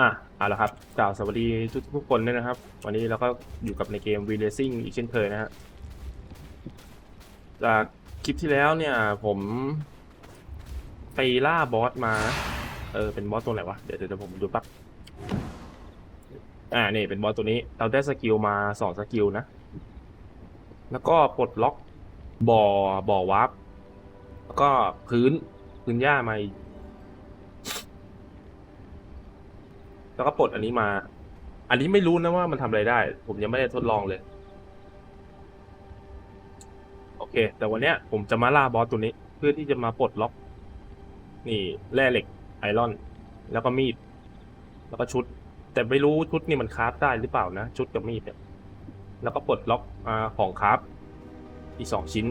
อะเอาละครับกล่าวสวัสดีทุกทุกคนด้วยนะครับ วันนี้เราก็อยู่กับในเกม v r a c i n g อีกเช่นเคยนะฮะจากคลิปที่แล้วเนี่ยผมไปล่าบอสมา เออเป็นบอสตัวไหนวะ เดี๋ยวเดี๋ยวผมดูแปั๊บอ่านี่เป็นบอสตัวนี้ เราได้สกิลมาสองสกิลนะ แล้วก็ปลดล็อกบ่อบ่อวาร์ปแล้วก็พื้นพื้นหญ้ามาอีก แล้วก็ปลดอันนี้มา อันนี้ไม่รู้นะว่ามันทำอะไรได้ ผมยังไม่ได้ทดลองเลย โอเค แต่วันเนี้ย ผมจะมาล่าบอสตัวนี้ เพื่อที่จะมาปลดล็อก นี่แร่เหล็กไอรอน แล้วก็มีด แล้วก็ชุด แต่ไม่รู้ชุดนี่มันคราฟได้หรือเปล่านะ ชุดกับมีดเนี่ย แล้วก็ปลดล็อกอของคราฟอีกสองชิ้น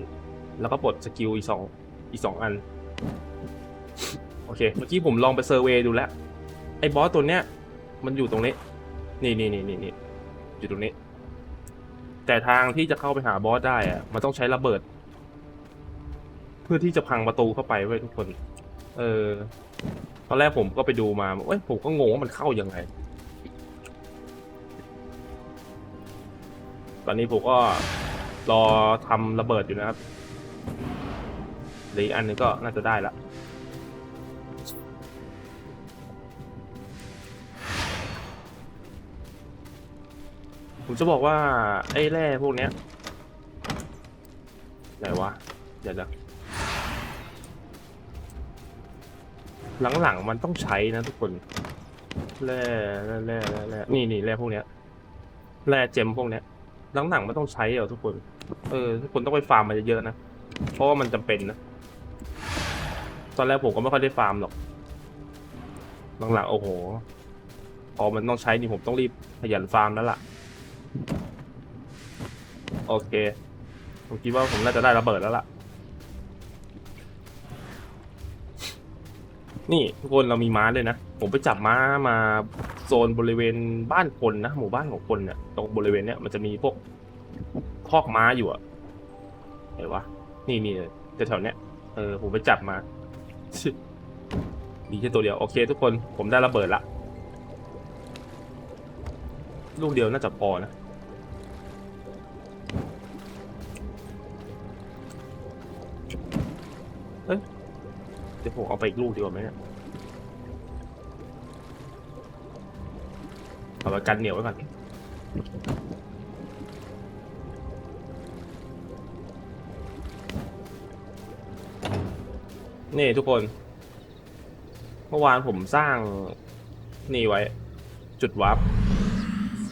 แล้วก็ปลดสกิลอีกสองอีกสองอัน โอเค เมื่อกี้ผมลองไปเซอร์เวยดูแล้ว ไอ้บอสตัวเนี้ย มันอยู่ตรงนี้ นี่นี่นี่นี่นี่อยู่ตรงนี้ แต่ทางที่จะเข้าไปหาบอสได้อะมันต้องใช้ระเบิด เพื่อที่จะพังประตูเข้าไปไว้ทุกคน เออตอนแรกผมก็ไปดูมาเอ้ยผมก็งงว่ามันเข้ายังไง ตอนนี้ผมก็รอทำระเบิดอยู่นะครับหลืออีกอันนึงก็น่าจะได้ละ ผมจะบอกว่า ไอ้แร่พวกเนี้ยไหนวะเดี๋ยวนะหลังๆมันต้องใช้นะทุกคนแร่แร่แร่แร่แร่นี่นี่แร่พวกเนี้ยแร่เจมพวกเนี้ยหลังๆมันต้องใช้เหรอทุกคน เออทุกคนต้องไปฟาร์มมันเยอะๆนะเพราะว่ามันจำเป็นนะตอนแรกผมก็ไม่ค่อยได้ฟาร์มหรอก หลังๆโอ้โหพอมันต้องใช้นี่ผมต้องรีบขยันฟาร์มแล้วล่ะ โอเค ผมคิดว่าผมน่าจะได้ระเบิดแล้วล่ะ นี่ทุกคนเรามีม้าเลยนะ ผมไปจับม้ามาโซนบริเวณบ้านคนนะหมู่บ้านของคนเนี่ยตรงบริเวณเนี้ยมันจะมีพวกคอกม้าอยู่อะไหนวะนี่นี่แถวๆเนี้ยเออผมไปจับมา มีแค่ตัวเดียวโอเค ทุกคนผมได้ระเบิดละลูกเดียวน่าจะพอนะ ดี๋ยวผมเอาไปอีกลูกดีกว่าไหมเนี่ยเอาไปกันเหนียวไว้ก่อนนี่ทุกคน เมื่อวานผมสร้างนี่ไว้ จุดวาร์ป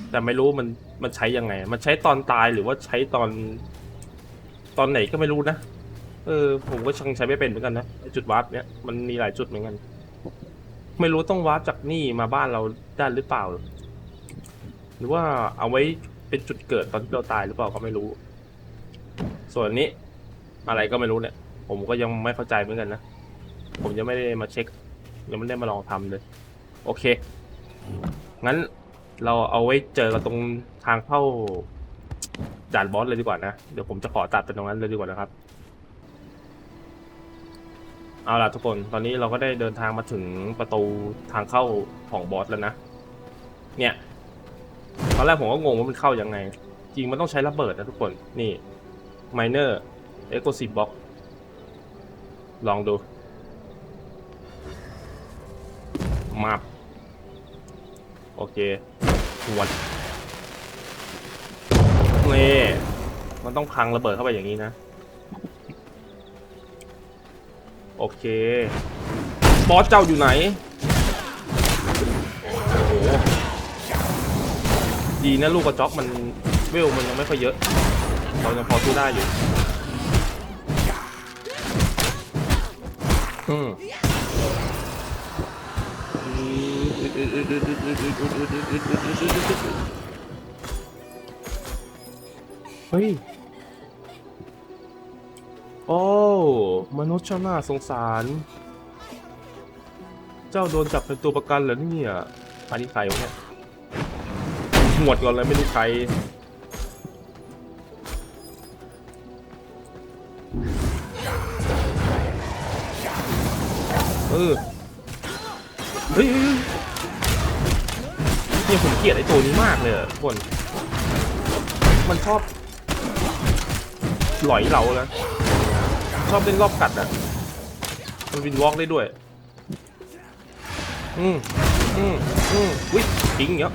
แต่ไม่รู้มันมันใช้ยังไง มันใช้ตอนตายหรือว่าใช้ตอน ตอนไหนก็ไม่รู้นะ เออผมก็ช่างใช้ไม่เป็นเหมือนกันนะไอ้จุดวาร์ปเนี้ยมันมีหลายจุดเหมือนกัน ไม่รู้ต้องวาร์ปจากนี่มาบ้านเราได้หรือเปล่า หรือว่าเอาไว้เป็นจุดเกิดตอนที่เราตายหรือเปล่าก็ไม่รู้ ส่วนนี้ อะไรก็ไม่รู้เนี่ย ผมก็ยังไม่เข้าใจเหมือนกันนะผมยังไม่ได้มาเช็คยังไม่ได้มาลองทำเลย โอเค งั้นเราเอาไว้เจอกันตรงทางเข้าด่านบอสเลยดีกว่านะ เดี๋ยวผมจะขอตัดไปตรงนั้นเลยดีกว่านะครับ เอาล่ะทุกคน ตอนนี้เราก็ได้เดินทางมาถึงประตูทางเข้าของบอสแล้วนะ เนี่ย ตอนแรกผมก็งงว่ามันเข้ายังไง จริงมันต้องใช้ระเบิดนะทุกคน นี่ Miner Explosive Box ลองดูมาบโอเคหวดนี่มันต้องพังระเบิดเข้าไปอย่างนี้นะ โอเค บอสเจ้าอยู่ไหน โอ้โห ดีนะลูกกระจอกมันเวลมันยังไม่ค่อยเยอะเรายังพอสู้ได้อยู่ อืมเฮ้ย โอ้ มนุษย์ช่างน่าสงสาร เจ้าโดนจับเป็นตัวประกันเหรอเนี่ยอันนี้ใครวะเนี่ยหวดก่อนเลยไม่รู้ใคร เออ เฮ้ยเนี่ยผมเกลียดไอ้ตัวนี้มากเลยทุกคน มันชอบหลอยเราแล้ว ชอบเล่นรอบกัดอะ มันวินวอล์กได้ด้วย อืมอืมอืมวิทิ้งเงี้ย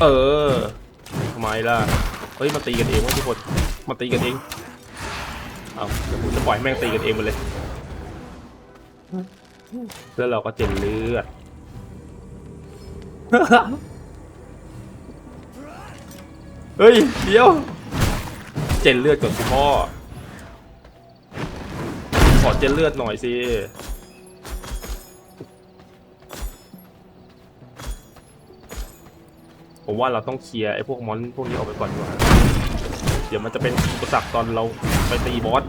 เออทำไมล่ะ เฮ้ย มาตีกันเองวะทุกคน มาตีกันเอง เอาเดี๋ยวผมจะปล่อยแม่งตีกันเองไปเลย แล้วเราก็เจ็นเลือด เฮ้ย เดี๋ยว เจนเลือดก่อนสิพ่อ ขอเจนเลือดหน่อยสิผมว่าเราต้องเคลียร์ไอ้พวกมอนพวกนี้ออกไปก่อนดีกว่า เดี๋ยวมันจะเป็นอุปสรรคตอนเราไปตีบอส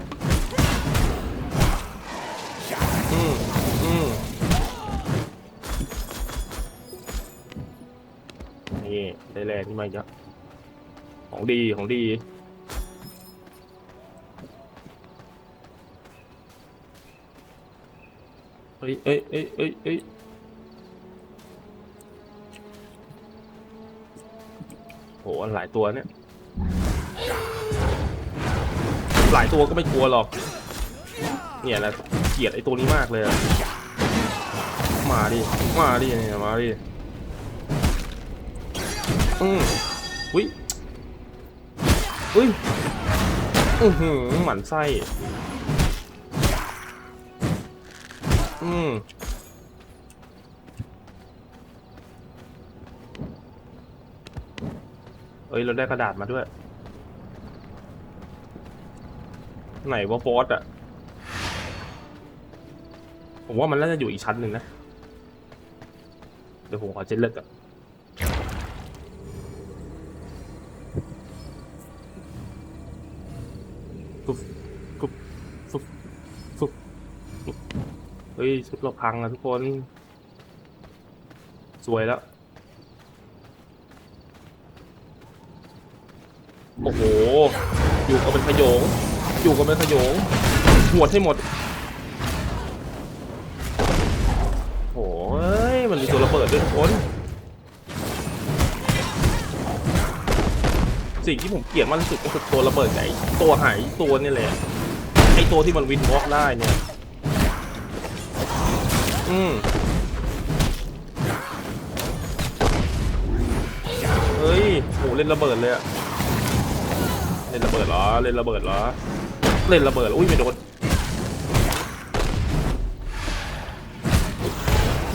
อืมอืมนี่ได้แรงนี่มาเยอะ ของดีของดีเอ้ยเอ้ยเอ้ยเอ้ยเอ้ยโหหลายตัวเนี่ย หลายตัวก็ไม่กลัวหรอก เนี่ยแหละเกลียดไอ้ตัวนี้มากเลยอะมาดิ มาดิเนี่ยมาดิอืมอุ้ย อุ้ยอือหือหมันไส้ อืมเอ้ย เราได้กระดาษมาด้วย ไหนว่าบอสอะผมว่ามันน่าจะอยู่อีกชั้นหนึ่งนะ เดี๋ยวผมขอเจ็ดเลือดก่อน เฮ้ยชุดเราพังอะทุกคน สวยแล้ว โอ้โห อยู่กันเป็นขยง อยู่กันเป็นขยงหวดให้หมด โอ้ยมันมีตัวระเบิดด้วยทุกคนสิ่งที่ผมเกลียดมากที่สุดก็คือตัวระเบิดไก่ตัวหายตัวนี่แหละไอตัวที่มันวินวอล์กได้เนี่ย อืมเฮ้ยโหเล่นระเบิดเลยอะเล่นระเบิดเหรอ เล่นระเบิดเหรอ เล่นระเบิดออุ้ยไม่โดน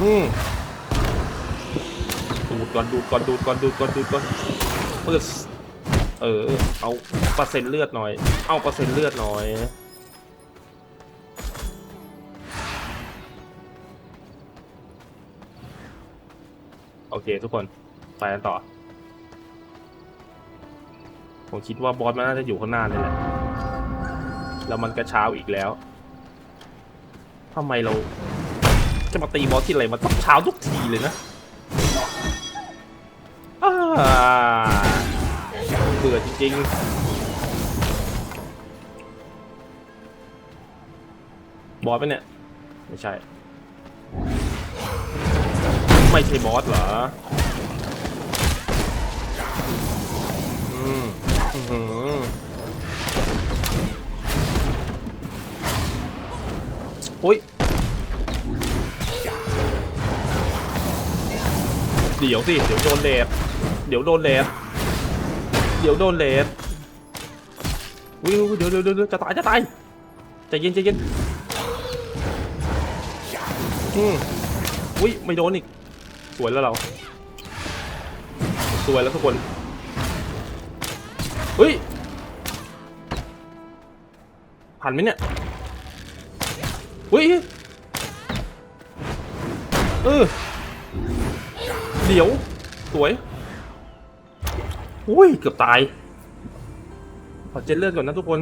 อืมดูดก่อนดูดก่อนดูดก่อนดูดก่อนดูดก่อนเปิดเออ เอาเปอร์เซ็นต์เลือดหน่อย เอาเปอร์เซ็นต์เลือดหน่อย อเคทุกคนไปกันต่อ ผมคิดว่าบอสมันน่าจะอยู่ข้างหน้านี่แหละแล้วมันก็เช้าอีกแล้วทำไมเราจะมาตีบอสที่ไรมันต้องเช้าทุกทีเลยนะเบื่อจริงๆ บอสไหมเนี่ย ไม่ใช่ ไม่ใช่บอสเหรออืมอื้อหือโอ้ย เดี๋ยวสิ เดี๋ยวโดนเลดเดี๋ยวโดนเลดเดี๋ยวโดนเลดวิวเดี๋ยวเดี๋ยวเดี๋ยวจะตายจะตายใจเย็นใจเย็นอืมอุ้ยไม่โดนอีก สวยแล้วเรา สวยแล้วทุกคน เฮ้ย ผ่านไหมเนี่ยเฮ้ย เออ เดี๋ยว สวย อุ้ย เกือบตาย ขอเจ็ดเลือดก่อนนะทุกคน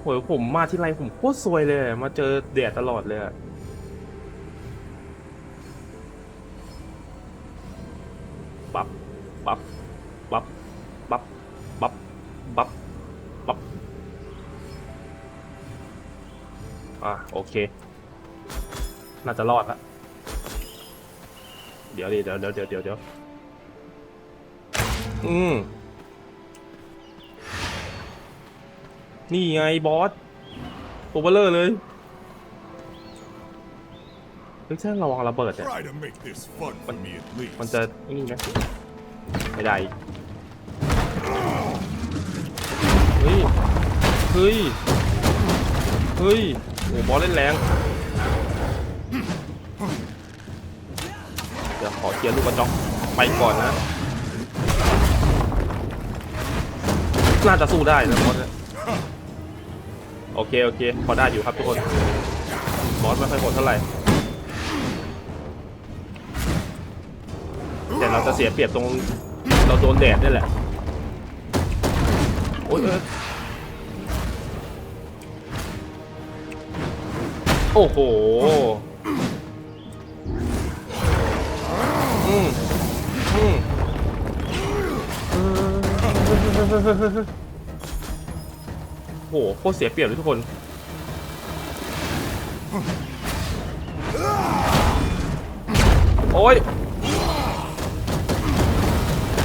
โหยผมมาที่ไรผมโคตรซวยเลย มาเจอแดดตลอดเลยอะ โอเค น่าจะรอดละเดี๋ยวดิเดี๋ยวเดี๋ยวเดี๋ยวเดี๋ยวเดี๋ยวอืมนี่ไงบอสตัวเบลเลอร์เลยเฮ้ยถ้าระวังระเบิดเนี่ย Try to make this fun for me at least. มันจะนี่ไหมไม่ได้อีกเฮ้ย เฮ้ย เฮ้ย โอ้บอสเล่นแรง เดี๋ยวขอเคลียร์ลูกกระจอกไปก่อนนะ น่าจะสู้ได้นะบอสเนี่ยโอเค โอเค พอได้อยู่ครับทุกคน บอสไม่ค่อยโหดเท่าไหร่ แต่เราจะเสียเปรียบตรง เราโดนแดดนี่แหละ โอ้ย โอ้โหอืมอืมโอ้โหโคตรเสียเปรียบเลยทุกคน โอ้ย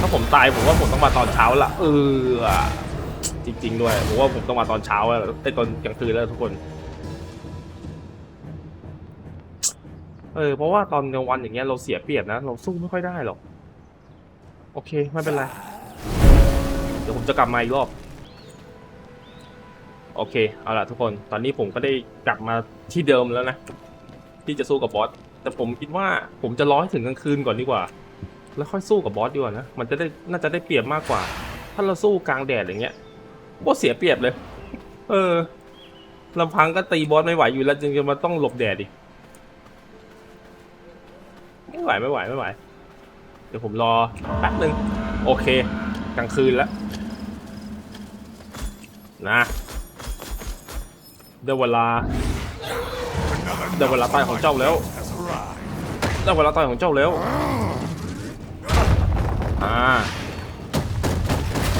ถ้าผมตายผมว่าผมต้องมาตอนเช้าละเออจริง ๆ ด้วยผมว่าผมต้องมาตอนเช้าแล้วไอ้ตอนกลางคืนแล้วทุกคน เออเพราะว่าตอนกลางวันอย่างเงี้ยเราเสียเปรียบนะ เราสู้ไม่ค่อยได้หรอก โอเคไม่เป็นไร เดี๋ยวผมจะกลับมาอีกรอบ โอเคเอาล่ะทุกคน ตอนนี้ผมก็ได้กลับมาที่เดิมแล้วนะ ที่จะสู้กับบอส แต่ผมคิดว่าผมจะรอให้ถึงกลางคืนก่อนดีกว่า แล้วค่อยสู้กับบอสดีกว่านะ มันจะได้น่าจะได้เปรียบมากกว่า ถ้าเราสู้กลางแดดอย่างเงี้ยโคตรเสียเปรียบเลย เออลำพังก็ตีบอสไม่ไหวอยู่แล้วจึงจะมาต้องหลบแดดอีก ไม่ไหวไม่ไหวไม่ไหว เดี๋ยวผมรอแป๊บหนึ่งโอเคกลางคืนแล้วนะได้เวลาได้เวลาตายของเจ้าแล้วได้เวลาตายของเจ้าแล้วอ่า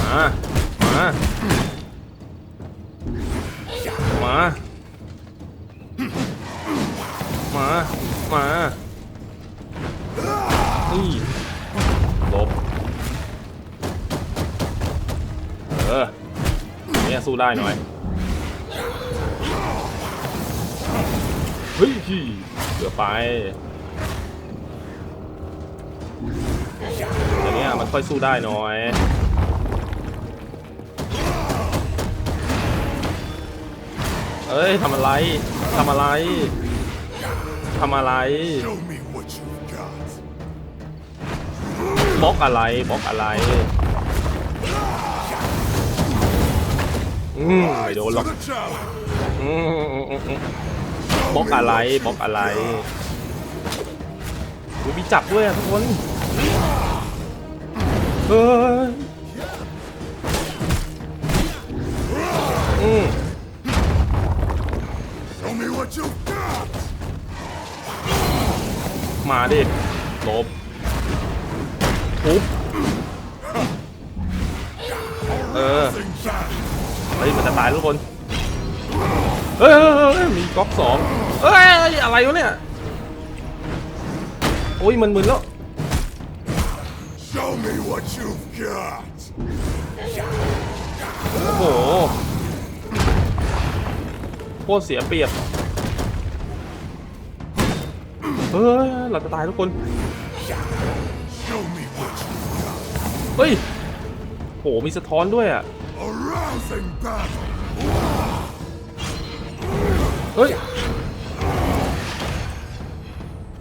มามามามามา นี่ลบเออเนี่ยสู้ได้หน่อย เฮ้ยเกือบไปอย่างเงี้ยมันค่อยสู้ได้หน่อยเอ้ยทำอะไรทำอะไรทำอะไร บล็อกอะไรบล็อกอะไรอืมไม่โดนหรอก To the challenge. อืมอืมอืมอืมบล็อกอะไรบล็อกอะไรอุ๊ยมีจับด้วยอะทุกคนเฮ้ยอืม Show me what you've got. มาดิหลบ ทุบเออ Thing back. เฮ้ยมันจะตายทุกคนเฮ้ยเฮ้ยเฮ้ยมีก๊อกสองเฮ้ยอะไรวะเนี่ย โอ้ยมันมึนแล้ว Show me what you've got. โอ้โหโคตรเสียเปรียบ เฮ้ยเราจะตายทุกคน Show me what you've got. เฮ้ยโหมีสะท้อนด้วยอะเฮ้ย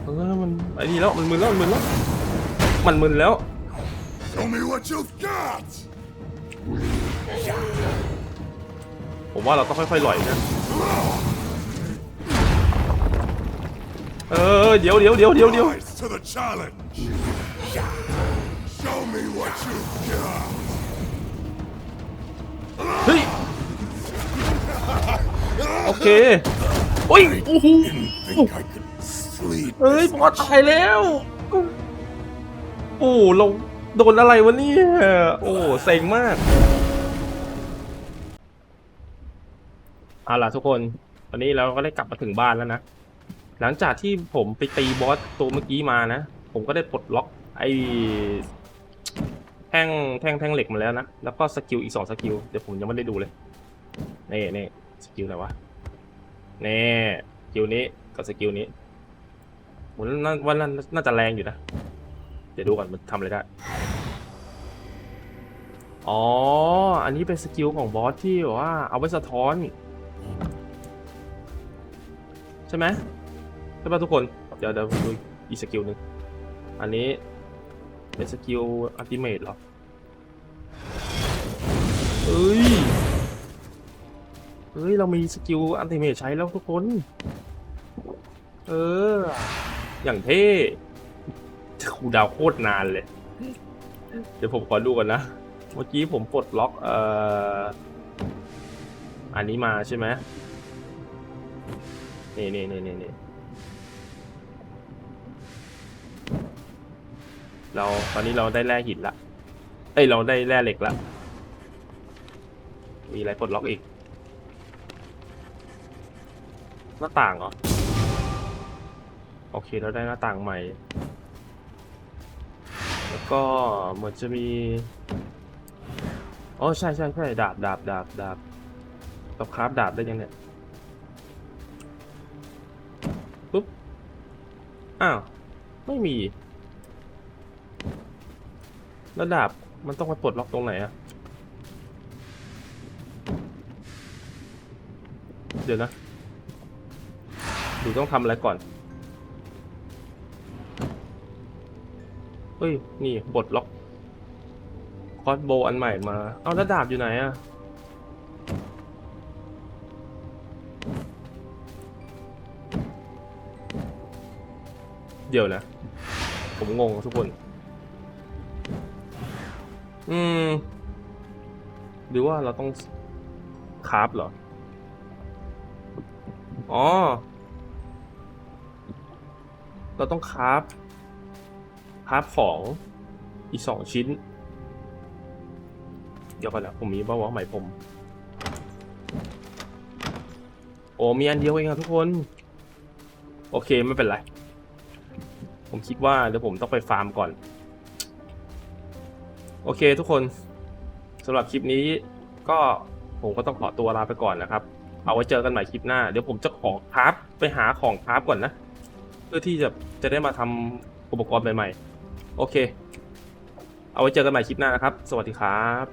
เออมันไอ้นี่แล้วมันมึนแล้วมันมึนแล้วมันมึนแล้วผมว่าเราต้องค่อยๆหล่อยนะเออเดี๋ยวเดี๋ยวเดี๋ยวเดี๋ยวเดี๋ยว Rise to the challenge. Show me what you've got. เฮ้ย โอเคโอ้ยโอ้โห Think I could sleep. เอ้ย this พอตายแล้ว โอ้เราโดนอะไรวะเนี่ย โอ้เซ็งมากเอาล่ะทุกคน ตอนนี้เราก็ได้กลับมาถึงบ้านแล้วนะ หลังจากที่ผมไปตีบอสตัวเมื่อกี้มานะ ผมก็ได้ปลดล็อก ไอ้แท่งแท่งแท่งเหล็กมาแล้วนะ แล้วก็สกิลอีกสองสกิล เดี๋ยวผมยังไม่ได้ดูเลย นี่นี่สกิลอะไรวะนี่สกิลนี้กับสกิลนี้ผมน่าว่าน่าน่าจะแรงอยู่นะ เดี๋ยวดูก่อนมันทำอะไรได้ อ๋อ อันนี้เป็นสกิลของบอสที่แบบว่าเอาไว้สะท้อน ใช่ไหมใช่ป่ะทุกคน เดี๋ยวเดี๋ยวผมดูอีกสกิลหนึ่งอันนี้ เป็นสกิลอัลติเมทเหรอเอ้ย เฮ้ย เรามีสกิลอัลติเมทใช้แล้วทุกคน เออ อย่างเท่คูลดาวน์โคตรนานเลย เดี๋ยวผมขอดูก่อนนะ เมื่อกี้ผมปลดล็อกเอ่ออันนี้มาใช่ไหมนี่นี่นี่นี่ เราตอนนี้เราได้แร่หินละ เอ้ยเราได้แร่เหล็กละ มีอะไรปลดล็อกอีก หน้าต่างเหรอ โอเคเราได้หน้าต่างใหม่ แล้วก็เหมือนจะมี อ๋อใช่ใช่ใช่ดาบดาบดาบดาบเราคราฟดาบได้ยังเนี่ย ปุ๊บ อ้าว ไม่มี แล้วดาบมันต้องไปปลดล็อกตรงไหนอะเดี๋ยวนะหรือต้องทำอะไรก่อน เฮ้ย นี่ปลดล็อก คอสโบอันใหม่มา เอาแล้วดาบอยู่ไหนอะเดี๋ยวนะ ผมงงทุกคน อืม หรือว่าเราต้องคราฟเหรอ อ๋อ เราต้องคราฟคราฟของอีกสองชิ้น เดี๋ยวก่อนนะผมมีบ้าวะไหมผม โอ้มีอันเดียวเองอะทุกคน โอเคไม่เป็นไร ผมคิดว่าเดี๋ยวผมต้องไปฟาร์มก่อน โอเคทุกคนสำหรับคลิปนี้ก็ผมก็ต้องขอตัวลาไปก่อนนะครับ เอาไว้เจอกันใหม่คลิปหน้า เดี๋ยวผมจะขอคราฟไปหาของคราฟก่อนนะ เพื่อที่จะจะได้มาทำอุปกรณ์ใหม่ๆ โอเค เอาไว้เจอกันใหม่คลิปหน้านะครับ สวัสดีครับ